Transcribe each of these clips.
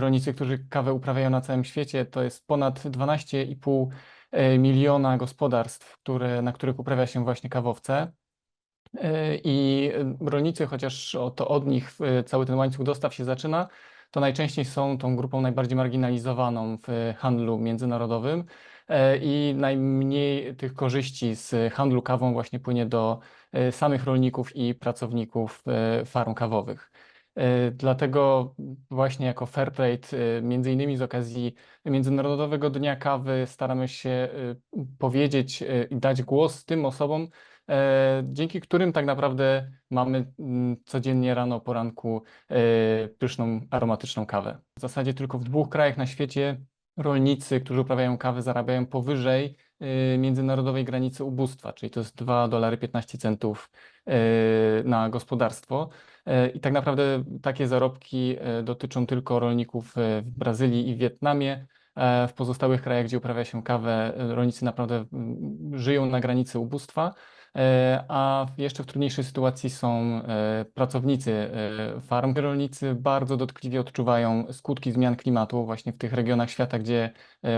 rolnicy, którzy kawę uprawiają na całym świecie. To jest ponad 12,5 e, miliona gospodarstw, które, na których uprawia się właśnie kawowce. E, I rolnicy, chociaż to od nich e, cały ten łańcuch dostaw się zaczyna, to najczęściej są tą grupą najbardziej marginalizowaną w handlu międzynarodowym i najmniej tych korzyści z handlu kawą właśnie płynie do samych rolników i pracowników farm kawowych. Dlatego właśnie jako Fairtrade, e, między innymi z okazji Międzynarodowego Dnia Kawy, staramy się e, powiedzieć i dać głos tym osobom, dzięki którym tak naprawdę mamy mm, codziennie rano, poranku pyszną, aromatyczną kawę. W zasadzie tylko w dwóch krajach na świecie rolnicy, którzy uprawiają kawę, zarabiają powyżej międzynarodowej granicy ubóstwa, czyli to jest 2 dolary 15 centów na gospodarstwo. E, I tak naprawdę takie zarobki dotyczą tylko rolników w Brazylii i Wietnamie. W pozostałych krajach, gdzie uprawia się kawę, rolnicy naprawdę żyją na granicy ubóstwa. A jeszcze w trudniejszej sytuacji są pracownicy farm. Rolnicy bardzo dotkliwie odczuwają skutki zmian klimatu właśnie w tych regionach świata, gdzie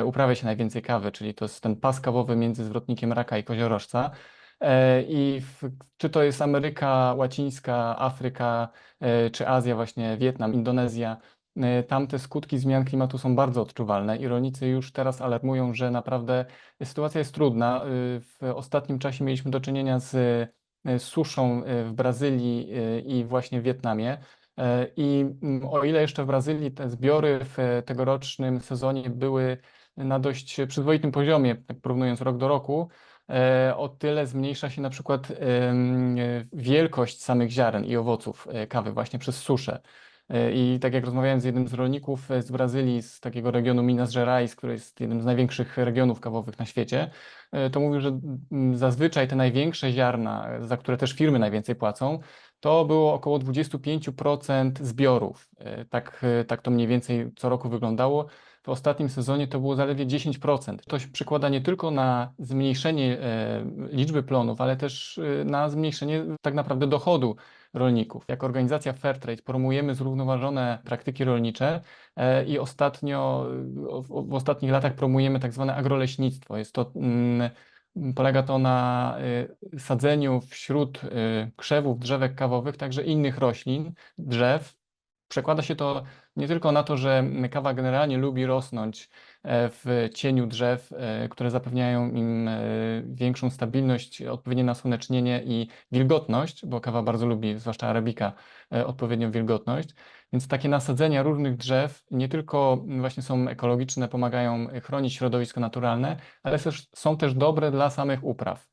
uprawia się najwięcej kawy, czyli to jest ten pas kawowy między zwrotnikiem Raka i Koziorożca. E, I w, czy to jest Ameryka Łacińska, Afryka, e, czy Azja, właśnie Wietnam, Indonezja, e, tam te skutki zmian klimatu są bardzo odczuwalne i rolnicy już teraz alarmują, że naprawdę sytuacja jest trudna. W ostatnim czasie mieliśmy do czynienia z suszą w Brazylii i właśnie w Wietnamie. I mm, o ile jeszcze w Brazylii te zbiory w tegorocznym sezonie były na dość przyzwoitym poziomie, porównując rok do roku, o tyle zmniejsza się na przykład wielkość samych ziaren i owoców kawy właśnie przez suszę. E, I tak jak rozmawiałem z jednym z rolników z Brazylii, z takiego regionu Minas Gerais, który jest jednym z największych regionów kawowych na świecie, to mówił, że zazwyczaj te największe ziarna, za które też firmy najwięcej płacą, to było około 25% zbiorów. Tak, tak to mniej więcej co roku wyglądało w ostatnim sezonie to było zaledwie 10%. To się przekłada nie tylko na zmniejszenie e, liczby plonów, ale też e, na zmniejszenie tak naprawdę dochodu rolników. Jako organizacja Fairtrade promujemy zrównoważone praktyki rolnicze e, i ostatnio, w ostatnich latach promujemy tak zwane agroleśnictwo. Jest to mm, Polega to na sadzeniu wśród krzewów, drzewek kawowych, także innych roślin, drzew, Przekłada się to nie tylko na to, że kawa generalnie lubi rosnąć e, w cieniu drzew, e, które zapewniają im e, większą stabilność, odpowiednie nasłonecznienie i wilgotność, bo kawa bardzo lubi, zwłaszcza arabika, odpowiednią wilgotność. Więc takie nasadzenia różnych drzew nie tylko właśnie są ekologiczne, pomagają chronić środowisko naturalne, ale są też dobre dla samych upraw.